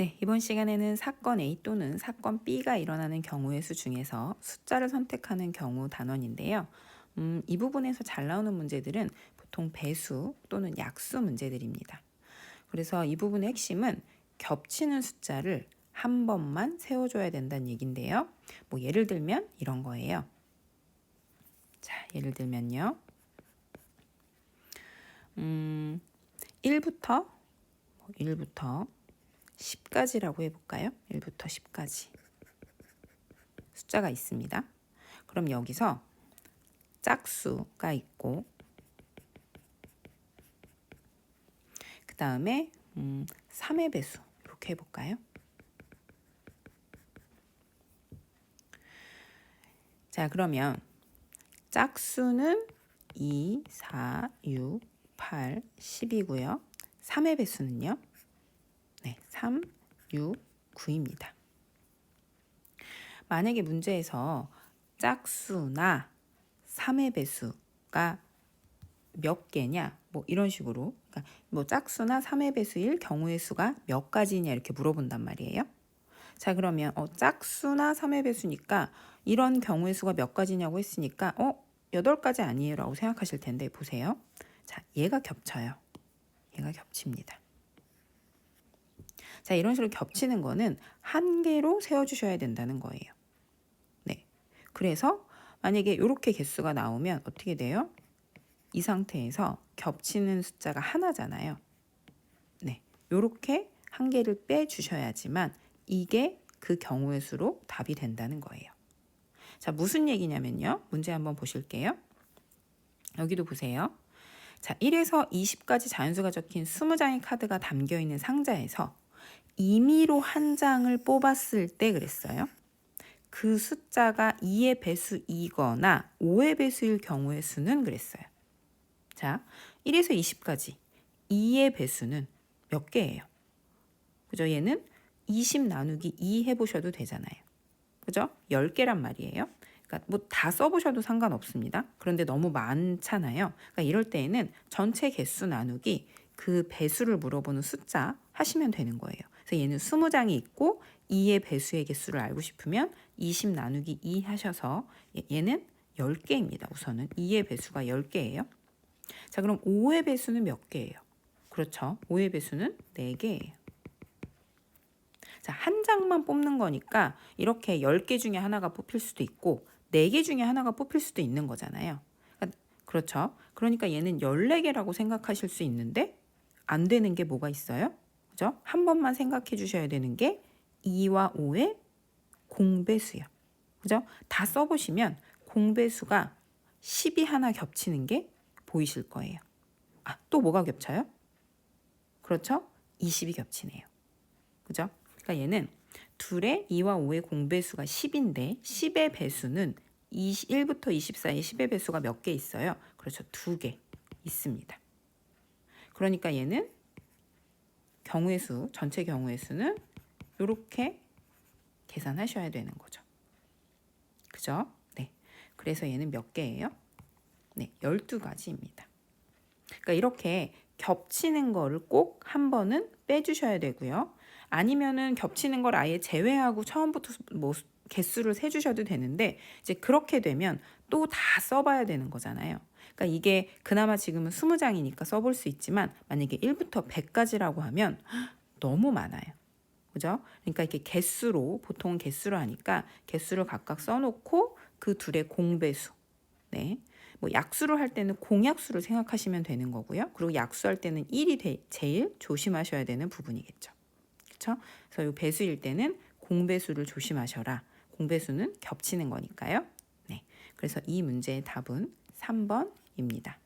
네, 이번 시간에는 사건 A 또는 사건 B가 일어나는 경우의 수 중에서 숫자를 선택하는 경우 단원인데요. 음, 이 부분에서 잘 나오는 문제들은 보통 배수 또는 약수 문제들입니다. 그래서 이 부분의 핵심은 겹치는 숫자를 한 번만 세워줘야 된다는 얘긴데요. 뭐 예를 들면 이런 거예요. 자, 예를 들면요. 음, 1부터 1부터 10까지라고 해볼까요? 1부터 10까지 숫자가 있습니다. 그럼 여기서 짝수가 있고 그 다음에 음, 3의 배수 이렇게 해볼까요? 자 그러면 짝수는 2, 4, 6, 8, 10이고요. 3의 배수는요? 네, 3, 6, 9입니다. 만약에 문제에서 짝수나 3의 배수가 몇 개냐 뭐 이런 식으로 그러니까 뭐 짝수나 3의 배수일 경우의 수가 몇 가지냐 이렇게 물어본단 말이에요. 자 그러면 어, 짝수나 3의 배수니까 이런 경우의 수가 몇 가지냐고 했으니까 어 8가지 아니에요 라고 생각하실 텐데 보세요. 자 얘가 겹쳐요. 얘가 겹칩니다. 자, 이런 식으로 겹치는 거는 한 개로 세워주셔야 된다는 거예요. 네. 그래서 만약에 이렇게 개수가 나오면 어떻게 돼요? 이 상태에서 겹치는 숫자가 하나잖아요. 네. 이렇게 한 개를 빼주셔야지만 이게 그 경우의 수로 답이 된다는 거예요. 자, 무슨 얘기냐면요. 문제 한번 보실게요. 여기도 보세요. 자, 1에서 20까지 자연수가 적힌 20장의 카드가 담겨 있는 상자에서 임의로 한 장을 뽑았을 때 그랬어요. 그 숫자가 2의 배수이거나 5의 배수일 경우의 수는 그랬어요. 자, 1에서 20까지 2의 배수는 몇 개예요? 그죠? 얘는 20 나누기 2 해보셔도 되잖아요. 그죠? 10개란 말이에요. 그러니까 뭐 다 써보셔도 상관없습니다. 그런데 너무 많잖아요. 그러니까 이럴 때에는 전체 개수 나누기 그 배수를 물어보는 숫자 하시면 되는 거예요. 그래서 얘는 20장이 있고 2의 배수의 개수를 알고 싶으면 20 나누기 2 하셔서 얘는 10개입니다. 우선은 2의 배수가 10개예요. 자, 그럼 5의 배수는 몇 개예요? 그렇죠. 5의 배수는 4개예요. 자, 한 장만 뽑는 거니까 이렇게 10개 중에 하나가 뽑힐 수도 있고 4개 중에 하나가 뽑힐 수도 있는 거잖아요. 그러니까 그렇죠. 그러니까 얘는 14개라고 생각하실 수 있는데 안 되는 게 뭐가 있어요? 그죠? 한 번만 생각해 주셔야 되는 게 2와 5의 공배수요. 그죠? 다 써보시면 공배수가 10이 하나 겹치는 게 보이실 거예요. 아, 또 뭐가 겹쳐요? 그렇죠? 20이 겹치네요. 그죠? 그러니까 얘는 둘의 2와 5의 공배수가 10인데 10의 배수는 1부터 24의 10의 배수가 몇 개 있어요? 그렇죠. 두 개 있습니다. 그러니까 얘는 경우의 수, 전체 경우의 수는 이렇게 계산하셔야 되는 거죠. 그죠? 네. 그래서 얘는 몇 개예요? 네, 12가지입니다. 그러니까 이렇게 겹치는 거를 꼭 한 번은 빼주셔야 되고요. 아니면은 겹치는 걸 아예 제외하고 처음부터 뭐 개수를 세주셔도 되는데 이제 그렇게 되면 또 다 써봐야 되는 거잖아요. 그러니까 이게 그나마 지금은 20장이니까 써볼 수 있지만 만약에 1부터 100까지라고 하면 너무 많아요. 그죠? 그러니까 이렇게 개수로 보통 개수로 하니까 개수를 각각 써놓고 그 둘의 공배수. 네. 뭐 약수를 할 때는 공약수를 생각하시면 되는 거고요. 그리고 약수할 때는 1이 제일 조심하셔야 되는 부분이겠죠. 그렇죠? 그래서 이 배수일 때는 공배수를 조심하셔라. 공배수는 겹치는 거니까요. 네. 그래서 이 문제의 답은 3번 입니다.